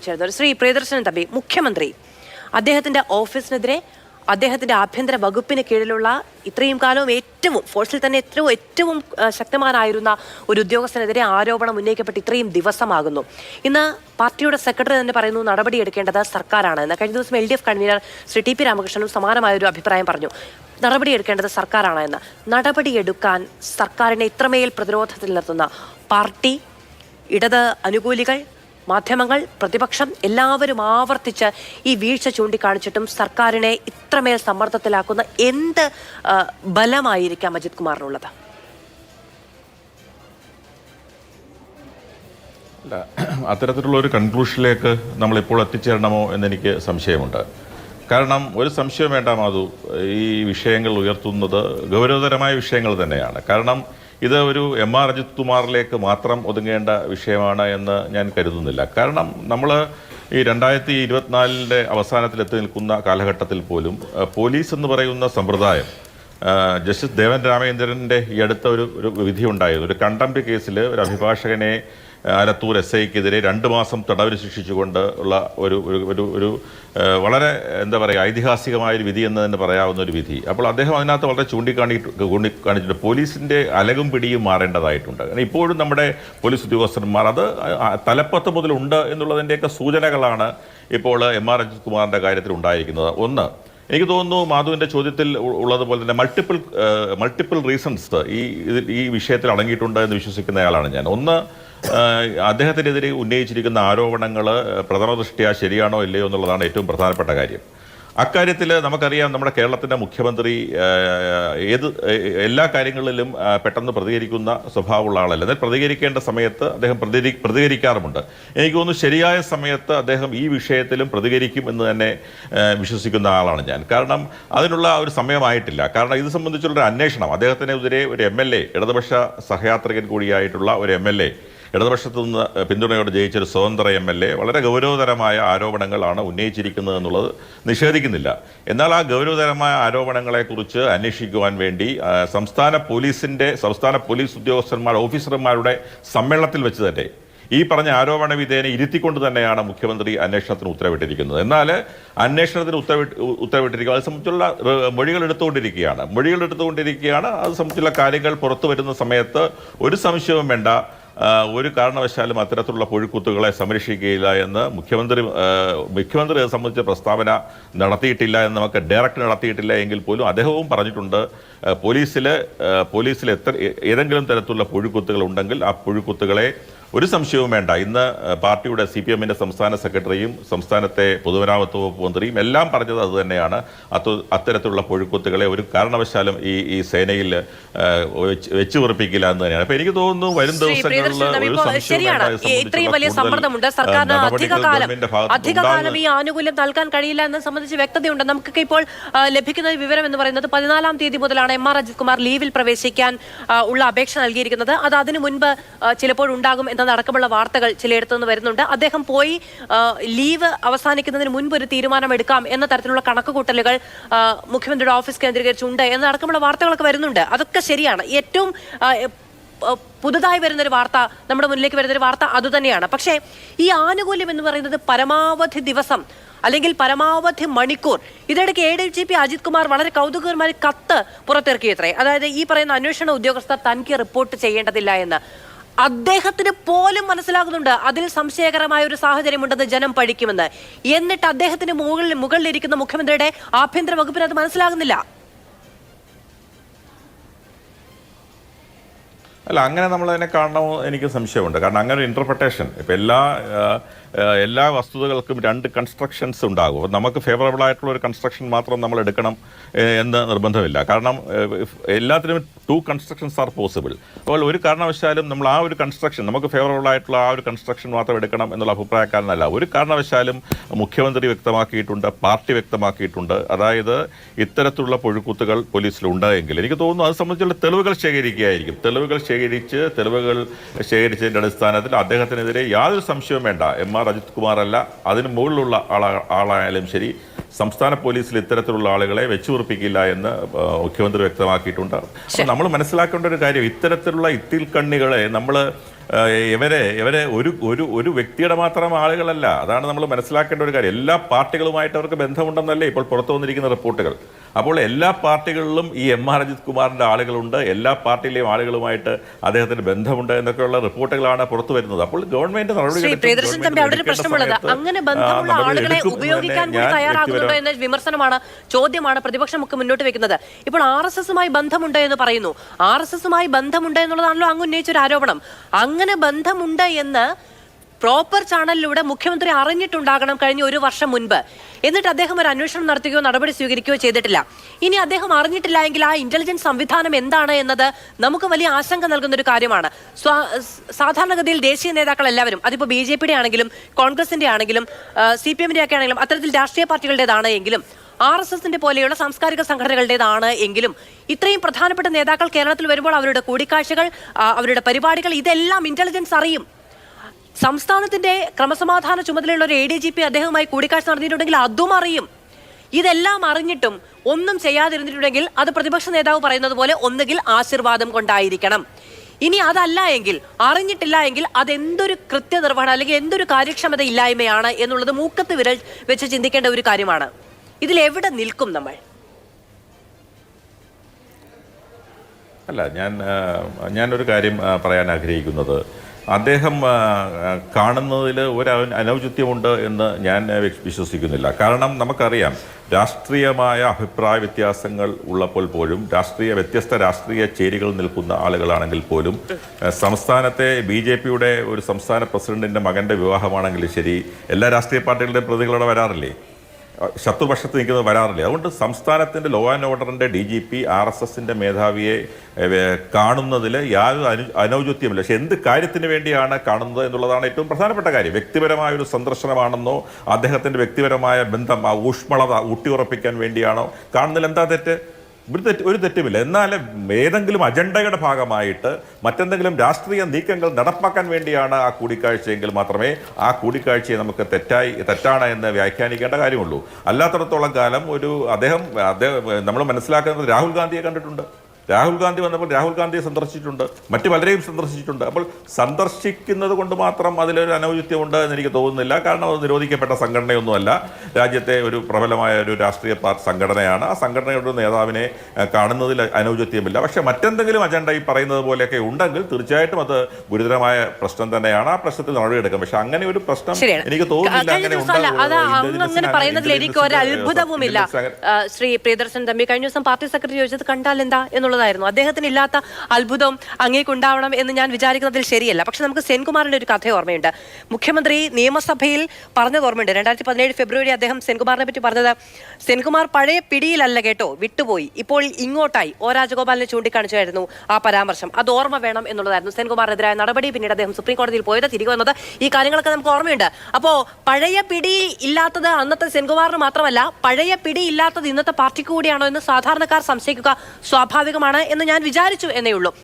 ചേർന്നത് ശ്രീ പ്രിയദർശനൻ തമ്പി മുഖ്യമന്ത്രി. അദ്ദേഹത്തിന്റെ ഓഫീസിനെതിരെ അദ്ദേഹത്തിന്റെ ആഭ്യന്തര വകുപ്പിന് കീഴിലുള്ള ഇത്രയും കാലവും ഏറ്റവും ഫോഴ്സിൽ തന്നെ ഏറ്റവും ഏറ്റവും ശക്തമാനായിരുന്ന ഒരു ഉദ്യോഗസ്ഥനെതിരെ ആരോപണം ഉന്നയിക്കപ്പെട്ട് ഇത്രയും ദിവസമാകുന്നു. ഇന്ന് പാർട്ടിയുടെ സെക്രട്ടറി തന്നെ പറയുന്നു നടപടിയെടുക്കേണ്ടത് സർക്കാരാണ്. എന്ന് കഴിഞ്ഞ ദിവസം L D F convener Shri T P രാമകൃഷ്ണനും സമാനമായ ഒരു അഭിപ്രായം പറഞ്ഞു. നടപടിയെടുക്കേണ്ടത് സർക്കാരാണ് എന്ന്. നടപടിയെടുക്കാൻ സർക്കാരിനെ ഇത്രമേൽ പ്രതിരോധത്തിൽ നിർത്തുന്ന പാർട്ടി ഇടത് അനുകൂലികൾ മാധ്യമങ്ങൾ പ്രതിപക്ഷം എല്ലാവരും ആവർത്തിച്ച് ഈ വീഴ്ച ചൂണ്ടിക്കാണിച്ചിട്ടും സർക്കാരിനെ ഇത്രമേൽ സമ്മർദ്ദത്തിലാക്കുന്ന എന്ത് ബലമായിരിക്കാം അജിത് കുമാറിനുള്ളത്? അത്തരത്തിലുള്ള ഒരു കൺക്ലൂഷനിലേക്ക് നമ്മളിപ്പോൾ എത്തിച്ചേരണമോ എന്നെനിക്ക് സംശയമുണ്ട്. കാരണം ഒരു സംശയം വേണ്ട മാധു. ഈ വിഷയങ്ങൾ ഉയർത്തുന്നത് ഗൗരവതരമായ വിഷയങ്ങൾ തന്നെയാണ്. കാരണം ഇത് ഒരു എം ആർ അജിത് കുമാറിലേക്ക് മാത്രം ഒതുങ്ങേണ്ട വിഷയമാണ് എന്ന് ഞാൻ കരുതുന്നില്ല. കാരണം നമ്മൾ ഈ രണ്ടായിരത്തി ഇരുപത്തിനാലിന്റെ അവസാനത്തിലെത്തി നിൽക്കുന്ന കാലഘട്ടത്തിൽ പോലും പോലീസ് എന്ന് പറയുന്ന സമ്പ്രദായം ജസ്റ്റിസ് ദേവൻ രാമചന്ദ്രന്റെ ഈ അടുത്ത ഒരു ഒരു വിധി ഉണ്ടായിരുന്നു ഒരു കണ്ടംപ്റ്റ് കേസിൽ ഒരു അഭിഭാഷകനെ ആലത്തൂർ എസ് ഐക്കെതിരെ രണ്ട് മാസം തടവിന് ശിക്ഷിച്ചുകൊണ്ട് ഉള്ള ഒരു ഒരു ഒരു വളരെ എന്താ പറയുക ഐതിഹാസികമായ ഒരു വിധി എന്ന് തന്നെ പറയാവുന്ന ഒരു വിധി. അപ്പോൾ അദ്ദേഹം അതിനകത്ത് വളരെ ചൂണ്ടിക്കാണി കാണിച്ചിട്ടുണ്ട് പോലീസിന്റെ അലകും പിടിയും മാറേണ്ടതായിട്ടുണ്ട്. കാരണം ഇപ്പോഴും നമ്മുടെ പോലീസ് ഉദ്യോഗസ്ഥന്മാർ അത് തലപ്പത്ത് മുതലുണ്ട് എന്നുള്ളതിന്റെയൊക്കെ സൂചനകളാണ് ഇപ്പോൾ എം ആർ അജിത് കുമാറിന്റെ കാര്യത്തിൽ ഉണ്ടായിരിക്കുന്നത്. ഒന്ന് എനിക്ക് തോന്നുന്നു മാധുവിന്റെ ചോദ്യത്തിൽ ഉള്ളതുപോലെ തന്നെ മൾട്ടിപ്പിൾ മൾട്ടിപ്പിൾ റീസൺസ് ഈ ഈ വിഷയത്തിൽ അടങ്ങിയിട്ടുണ്ട് എന്ന് വിശ്വസിക്കുന്നയാളാണ് ഞാൻ. ഒന്ന് അദ്ദേഹത്തിനെതിരെ ഉന്നയിച്ചിരിക്കുന്ന ആരോപണങ്ങൾ പ്രഥമ ദൃഷ്ടിയ ശരിയാണോ ഇല്ലയോ എന്നുള്ളതാണ് ഏറ്റവും പ്രധാനപ്പെട്ട കാര്യം. അക്കാര്യത്തിൽ നമുക്കറിയാം നമ്മുടെ കേരളത്തിന്റെ മുഖ്യമന്ത്രി ഏത് എല്ലാ കാര്യങ്ങളിലും പെട്ടെന്ന് പ്രതികരിക്കുന്ന സ്വഭാവമുള്ള ആളല്ല. എന്നാൽ പ്രതികരിക്കേണ്ട സമയത്ത് അദ്ദേഹം പ്രതി പ്രതികരിക്കാറുമുണ്ട്. എനിക്ക് തോന്നുന്നു ശരിയായ സമയത്ത് അദ്ദേഹം ഈ വിഷയത്തിലും പ്രതികരിക്കും എന്ന് തന്നെ വിശ്വസിക്കുന്ന ആളാണ് ഞാൻ. കാരണം അതിനുള്ള ഒരു സമയമായിട്ടില്ല. കാരണം ഇത് സംബന്ധിച്ചുള്ള ഒരു അന്വേഷണം. അദ്ദേഹത്തിനെതിരെ ഒരു എം എൽ എ ഇടതുപക്ഷ സഹയാത്രികൻ കൂടിയായിട്ടുള്ള ഒരു എം എൽ എ ഇടതുപക്ഷത്തു നിന്ന് പിന്തുണയോടെ ജയിച്ച ഒരു സ്വതന്ത്ര എം എൽ എ വളരെ ഗൗരവതരമായ ആരോപണങ്ങളാണ് ഉന്നയിച്ചിരിക്കുന്നത് എന്നുള്ളത് നിഷേധിക്കുന്നില്ല. എന്നാൽ ആ ഗൗരവതരമായ ആരോപണങ്ങളെക്കുറിച്ച് അന്വേഷിക്കുവാൻ വേണ്ടി സംസ്ഥാന പോലീസിന്റെ സംസ്ഥാന പോലീസ് ഉദ്യോഗസ്ഥന്മാർ ഓഫീസർമാരുടെ സമ്മേളനത്തിൽ വെച്ച് തന്നെ ഈ പറഞ്ഞ ആരോപണ വിധേയനെ ഇരുത്തിക്കൊണ്ട് തന്നെയാണ് മുഖ്യമന്ത്രി അന്വേഷണത്തിന് ഉത്തരവിട്ടിരിക്കുന്നത്. എന്നാൽ അന്വേഷണത്തിന് ഉത്തരവിട്ട് ഉത്തരവിട്ടിരിക്കുക അത് സംബന്ധിച്ചുള്ള മൊഴികൾ എടുത്തുകൊണ്ടിരിക്കുകയാണ്. മൊഴികൾ എടുത്തുകൊണ്ടിരിക്കുകയാണ്. അത് സംബന്ധിച്ചുള്ള കാര്യങ്ങൾ പുറത്തു വരുന്ന സമയത്ത് ഒരു സംശയവും വേണ്ട. ഒരു കാരണവശാലും അത്തരത്തിലുള്ള പുഴുക്കുത്തുകളെ സംരക്ഷിക്കുകയില്ല എന്ന് മുഖ്യമന്ത്രി മുഖ്യമന്ത്രി അത് സംബന്ധിച്ച പ്രസ്താവന നടത്തിയിട്ടില്ല എന്ന് നമുക്ക് ഡയറക്റ്റ് നടത്തിയിട്ടില്ല എങ്കിൽ പോലും അദ്ദേഹവും പറഞ്ഞിട്ടുണ്ട് പോലീസിൽ പോലീസിൽ എത്ര ഏതെങ്കിലും തരത്തിലുള്ള പുഴുക്കുത്തുകൾ ഉണ്ടെങ്കിൽ ആ പുഴുക്കുത്തുകളെ ഒരു സംശയവും വേണ്ട. ഇന്ന് പാർട്ടിയുടെ സി പി എമ്മിന്റെ സംസ്ഥാന സെക്രട്ടറിയും സംസ്ഥാനത്തെ പൊതുമരാമത്ത് വകുപ്പ് മന്ത്രിയും എല്ലാം പറഞ്ഞത് അത് തന്നെയാണ്. അത്തരത്തിലുള്ള പുഴുക്കുത്തുകളെ ഒരു കാരണവശാലും ഈ ഈ സേനയിൽ വെച്ചു ഉറപ്പിക്കില്ല എന്ന് തന്നെയാണ്. അപ്പൊ എനിക്ക് തോന്നുന്നു വരും ദിവസങ്ങളിൽ. ഇത്രയും വലിയ സമ്മർദ്ദമുണ്ട്. സർക്കാരിന് അധികകാലം ഈ. ആനുകൂല്യം നൽകാൻ കഴിയില്ല എന്ന് സംബന്ധിച്ച് വ്യക്തതയുണ്ട്. നമുക്കൊക്കെ ഇപ്പോൾ ലഭിക്കുന്ന വിവരം എന്ന് പറയുന്നത് പതിനാലാം തീയതി മുതലാണ് എം ആർ അജിത് കുമാർ ലീവിൽ പ്രവേശിക്കാൻ ഉള്ള അപേക്ഷ നൽകിയിരിക്കുന്നത്. അത് അതിനു മുൻപ് ചിലപ്പോഴുണ്ടാകും ചിലപ്പോൾ ഉണ്ടാകും എന്നതടക്കമുള്ള വാർത്തകൾ ചിലയിടത്തു നിന്ന് വരുന്നുണ്ട്. അദ്ദേഹം പോയി ലീവ് അവസാനിക്കുന്നതിന് മുൻപ് ഒരു തീരുമാനം എടുക്കാം എന്ന തരത്തിലുള്ള കണക്കുകൂട്ടലുകൾ മുഖ്യമന്ത്രിയുടെ ഓഫീസ് കേന്ദ്രീകരിച്ചുണ്ട് എന്നതടക്കമുള്ള വാർത്തകളൊക്കെ വരുന്നുണ്ട്. അതൊക്കെ ശരിയാണ്. ഏറ്റവും പുതുതായി വരുന്നൊരു വാർത്ത നമ്മുടെ മുന്നിലേക്ക് വരുന്നൊരു വാർത്ത അതുതന്നെയാണ് പക്ഷേ ഈ ആനുകൂല്യം എന്ന് പറയുന്നത് പരമാവധി ദിവസം അല്ലെങ്കിൽ പരമാവധി മണിക്കൂർ. ഇതിനിടയ്ക്ക് A D G P Ajith Kumar വളരെ കൗതുകകരമായ കത്ത് പുറത്തിറക്കിയത്രേ അതായത് ഈ പറയുന്ന അന്വേഷണ ഉദ്യോഗസ്ഥർ തനിക്ക് റിപ്പോർട്ട് ചെയ്യേണ്ടതില്ല എന്ന്. അദ്ദേഹത്തിന് പോലും മനസ്സിലാകുന്നുണ്ട്. അതിൽ സംശയകരമായ ഒരു സാഹചര്യമുണ്ടെന്ന് ജനം പഠിക്കുമെന്ന്. എന്നിട്ട് അദ്ദേഹത്തിന് മുകളിൽ മുകളിലിരിക്കുന്ന മുഖ്യമന്ത്രിയുടെ ആഭ്യന്തര വകുപ്പിന് അത് മനസ്സിലാകുന്നില്ല. അല്ല അങ്ങനെ നമ്മൾ അതിനെ കാണണമോ എനിക്ക് സംശയമുണ്ട്. കാരണം അങ്ങനെ ഒരു ഇന്റർപ്രിട്ടേഷൻ ഇപ്പോൾ എല്ലാ എല്ലാ വസ്തുതകൾക്കും രണ്ട് കൺസ്ട്രക്ഷൻസ് ഉണ്ടാകും. നമുക്ക് ഫേവറബിൾ ആയിട്ടുള്ള ഒരു കൺസ്ട്രക്ഷൻ മാത്രം നമ്മൾ എടുക്കണം എന്ന് നിർബന്ധമില്ല. കാരണം എല്ലാത്തിനും ടു കൺസ്ട്രക്ഷൻസ് ആർ പോസിബിൾ അപ്പോൾ ഒരു കാരണവശാലും നമ്മൾ ആ ഒരു കൺസ്ട്രക്ഷൻ നമുക്ക് ഫേവറബിൾ ആയിട്ടുള്ള ആ ഒരു കൺസ്ട്രക്ഷൻ മാത്രം എടുക്കണം എന്നുള്ള അഭിപ്രായക്കാരനല്ല. ഒരു കാരണവശാലും മുഖ്യമന്ത്രി വ്യക്തമാക്കിയിട്ടുണ്ട് പാർട്ടി വ്യക്തമാക്കിയിട്ടുണ്ട്. അതായത് ഇത്തരത്തിലുള്ള പൊഴുക്കൂത്തുകൾ പോലീസിലുണ്ടായെങ്കിൽ എനിക്ക് തോന്നുന്നു അത് സംബന്ധിച്ചുള്ള തെളിവുകൾ ശേഖരിക്കുകയായിരിക്കും. തെളിവുകൾ ശേഖരിച്ച് തെളിവുകൾ ശേഖരിച്ചതിന്റെ അടിസ്ഥാനത്തിൽ അദ്ദേഹത്തിനെതിരെ യാതൊരു സംശയവും വേണ്ട. എം ആർ അജിത് കുമാർ അല്ല അതിന് മുകളിലുള്ള ആളാ ആളായാലും ശരി സംസ്ഥാന പോലീസിൽ ഇത്തരത്തിലുള്ള ആളുകളെ വെച്ചുറപ്പിക്കില്ല എന്ന് മുഖ്യമന്ത്രി വ്യക്തമാക്കിയിട്ടുണ്ട്. നമ്മൾ മനസ്സിലാക്കേണ്ട ഒരു കാര്യം ഇത്തരത്തിലുള്ള ഇത്തിൽ കണ്ണികളെ നമ്മൾ ഇവരെ ഇവരെ ഒരു ഒരു ഒരു വ്യക്തിയുടെ മാത്രം ആളുകളല്ല. അതാണ് നമ്മൾ മനസ്സിലാക്കേണ്ട ഒരു കാര്യം. എല്ലാ പാർട്ടികളുമായിട്ട് അവർക്ക് ബന്ധമുണ്ടെന്നല്ലേ ഇപ്പോൾ പുറത്തു വന്നിരിക്കുന്ന റിപ്പോർട്ടുകൾ. അപ്പോൾ എല്ലാ പാർട്ടികളിലും ഈ എം ആർ അജിത് കുമാറിന്റെ ആളുകളുണ്ട്. എല്ലാ പാർട്ടിയിലെയും ആളുകളുമായിട്ട് അദ്ദേഹത്തിന് ബന്ധമുണ്ട് എന്നൊക്കെയുള്ള റിപ്പോർട്ടുകളാണ് പുറത്തു വരുന്നത്. അപ്പോൾ ഗവൺമെന്റ് നടപടികൾ വിമർശനമാണ് ചോദ്യമാണ് പ്രതിപക്ഷമൊക്കെ മുന്നോട്ട് വെക്കുന്നത്. ഇപ്പോൾ ആർ എസ് എസുമായി ബന്ധമുണ്ട് എന്ന് പറയുന്നു. ആർ എസ് എസുമായി ബന്ധമുണ്ട് എന്നുള്ളതാണല്ലോ അങ്ങ് ഉന്നയിച്ചൊരു ആരോപണം. അങ്ങനെ ബന്ധമുണ്ട് എന്ന് പ്രോപ്പർ ചാനലിലൂടെ മുഖ്യമന്ത്രി അറിഞ്ഞിട്ടുണ്ടാകണം കഴിഞ്ഞ ഒരു വർഷം മുൻപ്. എന്നിട്ട് അദ്ദേഹം ഒരു അന്വേഷണം നടത്തുകയോ നടപടി സ്വീകരിക്കുകയോ ചെയ്തിട്ടില്ല. ഇനി അദ്ദേഹം അറിഞ്ഞിട്ടില്ല എങ്കിൽ ആ ഇന്റലിജൻസ് സംവിധാനം എന്താണ് എന്നത് നമുക്ക് വലിയ ആശങ്ക നൽകുന്ന ഒരു കാര്യമാണ്. സാധാരണഗതിയിൽ ദേശീയ നേതാക്കൾ എല്ലാവരും അതിപ്പോ ബി ജെ പിയുടെ ആണെങ്കിലും കോൺഗ്രസിന്റെ ആണെങ്കിലും സി പി എമ്മിന്റെ ഒക്കെ ആണെങ്കിലും അത്തരത്തിൽ രാഷ്ട്രീയ പാർട്ടികളുടേതാണ് എങ്കിലും ആർ എസ് എസിന്റെ പോലെയുള്ള സാംസ്കാരിക സംഘടനകളുടേതാണ് എങ്കിലും ഇത്രയും പ്രധാനപ്പെട്ട നേതാക്കൾ കേരളത്തിൽ വരുമ്പോൾ അവരുടെ കൂടിക്കാഴ്ചകൾ അവരുടെ പരിപാടികൾ ഇതെല്ലാം ഇന്റലിജൻസ് അറിയും. സംസ്ഥാനത്തിന്റെ ക്രമസമാധാന ചുമതലയുള്ള ഒരു എ ഡി ജി പി അദ്ദേഹവുമായി കൂടിക്കാഴ്ച നടത്തിയിട്ടുണ്ടെങ്കിൽ അതും അറിയും. ഇതെല്ലാം അറിഞ്ഞിട്ടും ഒന്നും ചെയ്യാതിരുന്നിട്ടുണ്ടെങ്കിൽ അത് പ്രതിപക്ഷ നേതാവ് പറയുന്നത് പോലെ ഒന്നുകിൽ ആശീർവാദം കൊണ്ടായിരിക്കണം. ഇനി അതല്ല എങ്കിൽ അറിഞ്ഞിട്ടില്ല എങ്കിൽ അതെന്തൊരു കൃത്യനിർവഹണം അല്ലെങ്കിൽ എന്തൊരു കാര്യക്ഷമത ഇല്ലായ്മയാണ് എന്നുള്ളത് മൂക്കത്ത് വിരൽ വെച്ച് ചിന്തിക്കേണ്ട ഒരു കാര്യമാണ്. ഇതിൽ എവിടെ നിൽക്കും നമ്മൾ? അല്ല ഞാൻ ഞാനൊരു കാര്യം പറയാൻ ആഗ്രഹിക്കുന്നത്. അദ്ദേഹം കാണുന്നതിൽ ഒരു അനൗചിത്യമുണ്ട് എന്ന് ഞാൻ വിശ്വസിക്കുന്നില്ല. കാരണം നമുക്കറിയാം രാഷ്ട്രീയമായ അഭിപ്രായ വ്യത്യാസങ്ങൾ ഉള്ളപ്പോൾ പോലും രാഷ്ട്രീയ വ്യത്യസ്ത രാഷ്ട്രീയ ചേരികൾ നിൽക്കുന്ന ആളുകളാണെങ്കിൽ പോലും സംസ്ഥാനത്തെ ബി ജെ പിയുടെ ഒരു സംസ്ഥാന പ്രസിഡന്റിന്റെ മകന്റെ വിവാഹമാണെങ്കിലും ശരി എല്ലാ രാഷ്ട്രീയ പാർട്ടികളുടെയും പ്രതികളോടെ വരാറില്ലേ? ശത്രുപക്ഷത്ത് നിൽക്കുന്നത് വരാറില്ല. അതുകൊണ്ട് സംസ്ഥാനത്തിന്റെ ലോ ആൻഡ് ഓർഡറിന്റെ D G P R S എസിന്റെ മേധാവിയെ കാണുന്നതിൽ യാതൊരു അനു അനൗചിത്യമില്ല. പക്ഷേ എന്ത് കാര്യത്തിന് വേണ്ടിയാണ് കാണുന്നത് എന്നുള്ളതാണ് ഏറ്റവും പ്രധാനപ്പെട്ട കാര്യം. വ്യക്തിപരമായ ഒരു സന്ദർശനമാണെന്നോ അദ്ദേഹത്തിന്റെ വ്യക്തിപരമായ ബന്ധം ആ ഊഷ്മളത ഊട്ടിയുറപ്പിക്കാൻ വേണ്ടിയാണോ? കാണുന്നതിൽ എന്താ തെറ്റ്? ഒരു തെറ്റ് ഒരു തെറ്റുമില്ല. എന്നാൽ ഏതെങ്കിലും അജണ്ടയുടെ ഭാഗമായിട്ട് മറ്റെന്തെങ്കിലും രാഷ്ട്രീയ നീക്കങ്ങൾ നടപ്പാക്കാൻ വേണ്ടിയാണ് ആ കൂടിക്കാഴ്ചയെങ്കിൽ മാത്രമേ ആ കൂടിക്കാഴ്ചയെ നമുക്ക് തെറ്റായി തെറ്റാണ് എന്ന് വ്യാഖ്യാനിക്കേണ്ട കാര്യമുള്ളൂ. അല്ലാത്തടത്തോളം കാലം ഒരു അദ്ദേഹം അദ്ദേഹം നമ്മൾ മനസ്സിലാക്കുന്നത് രാഹുൽ ഗാന്ധിയെ കണ്ടിട്ടുണ്ട്. രാഹുൽ ഗാന്ധി വന്നപ്പോൾ രാഹുൽ ഗാന്ധിയെ സന്ദർശിച്ചിട്ടുണ്ട്. മറ്റു പലരെയും സന്ദർശിച്ചിട്ടുണ്ട്. അപ്പോൾ സന്ദർശിക്കുന്നത് കൊണ്ട് മാത്രം അതിലൊരു അനൗചിത്യമുണ്ട് എന്ന് എനിക്ക് തോന്നുന്നില്ല. കാരണം അത് നിരോധിക്കപ്പെട്ട സംഘടനയൊന്നുമല്ല. രാജ്യത്തെ ഒരു പ്രബലമായ ഒരു രാഷ്ട്രീയ പാർട്ടി സംഘടനയാണ്. ആ സംഘടനയുടെ നേതാവിനെ കാണുന്നതിൽ അനൗചിത്യമില്ല. പക്ഷേ മറ്റെന്തെങ്കിലും അജണ്ട ഈ പറയുന്നത് പോലെയൊക്കെ ഉണ്ടെങ്കിൽ തീർച്ചയായിട്ടും അത് ഗുരുതരമായ പ്രശ്നം തന്നെയാണ്. ആ പ്രശ്നത്തിൽ നടപടിയെടുക്കാം പക്ഷെ അങ്ങനെ ഒരു പ്രശ്നം എനിക്ക് തോന്നുന്നില്ല. അങ്ങനെ പറയുന്നതിൽ എനിക്ക് ഒരു അത്ഭുതവുമില്ല. ശ്രീ പ്രിയദർശൻ തമ്പി കഴിഞ്ഞ ദിവസം പാർട്ടി സെക്രട്ടറി ചോദിച്ചത് കണ്ടാൽ എന്താ എന്നുള്ളതായിരുന്നു അദ്ദേഹത്തിന് ഇല്ലാത്ത അത്ഭുതം അങ്ങേക്കുണ്ടാവണം എന്ന് ഞാൻ വിചാരിക്കുന്നതിൽ ശരിയല്ല. പക്ഷെ നമുക്ക് സെൻകുമാറിന്റെ ഒരു കഥ ഓർമ്മയുണ്ട്. മുഖ്യമന്ത്രി നിയമസഭയിൽ പറഞ്ഞത് ഓർമ്മയുണ്ട്. രണ്ടായിരത്തി പതിനേഴ് ഫെബ്രുവരി അദ്ദേഹം സെൻകുമാറിനെ പറ്റി പറഞ്ഞത് സെൻകുമാർ പഴയ പിടിയിലല്ല കേട്ടോ വിട്ടുപോയി. ഇപ്പോൾ ഇങ്ങോട്ടായി. ഒ രാജഗോപാലിനെ ചൂണ്ടിക്കാണിച്ചായിരുന്നു ആ പരാമർശം. അത് ഓർമ്മ വേണം എന്നുള്ളതായിരുന്നു സെൻകുമാറിനെതിരായ നടപടി. പിന്നീട് അദ്ദേഹം സുപ്രീം കോടതിയിൽ പോയത് തിരികെ വന്നത് ഈ കാര്യങ്ങളൊക്കെ നമുക്ക് ഓർമ്മയുണ്ട്. അപ്പോൾ പഴയ പിടി ഇല്ലാത്തത് അന്നത്തെ സെൻകുമാറിന് മാത്രമല്ല പഴയ പിടി ഇല്ലാത്തത് ഇന്നത്തെ പാർട്ടിക്ക് കൂടിയാണോ എന്ന് സാധാരണക്കാർ സംശയിക്കുക സ്വാഭാവികമാണ് എന്ന് ഞാൻ വിചാരിച്ചു എന്നേ ഉള്ളൂ.